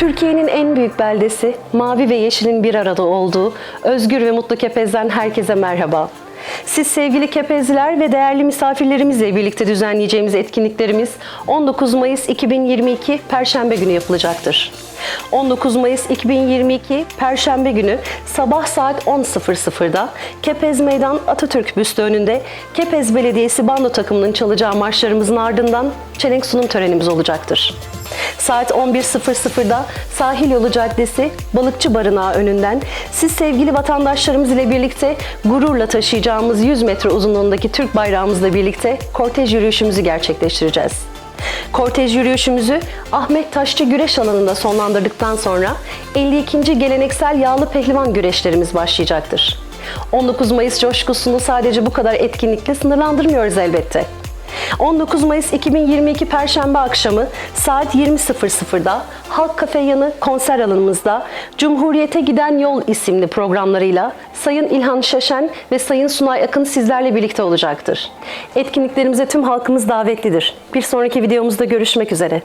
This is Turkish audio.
Türkiye'nin en büyük beldesi, mavi ve yeşilin bir arada olduğu Özgür ve Mutlu Kepez'den herkese merhaba. Siz sevgili Kepezliler ve değerli misafirlerimizle birlikte düzenleyeceğimiz etkinliklerimiz 19 Mayıs 2022 Perşembe günü yapılacaktır. 19 Mayıs 2022 Perşembe günü sabah saat 10.00'da Kepez Meydan Atatürk Büstü önünde Kepez Belediyesi bando takımının çalacağı marşlarımızın ardından çelenk sunum törenimiz olacaktır. Saat 11.00'da Sahil Yolu Caddesi Balıkçı Barınağı önünden siz sevgili vatandaşlarımız ile birlikte gururla taşıyacağımız 100 metre uzunluğundaki Türk bayrağımızla birlikte kortej yürüyüşümüzü gerçekleştireceğiz. Kortej yürüyüşümüzü Ahmet Taşçı Güreş alanında sonlandırdıktan sonra 52. geleneksel yağlı pehlivan güreşlerimiz başlayacaktır. 19 Mayıs coşkusunu sadece bu kadar etkinlikle sınırlandırmıyoruz elbette. 19 Mayıs 2022 Perşembe akşamı saat 20.00'da Halk Kafe yanı konser alanımızda Cumhuriyete Giden Yol isimli programlarıyla Sayın İlhan Şaşen ve Sayın Sunay Akın sizlerle birlikte olacaktır. Etkinliklerimize tüm halkımız davetlidir. Bir sonraki videomuzda görüşmek üzere.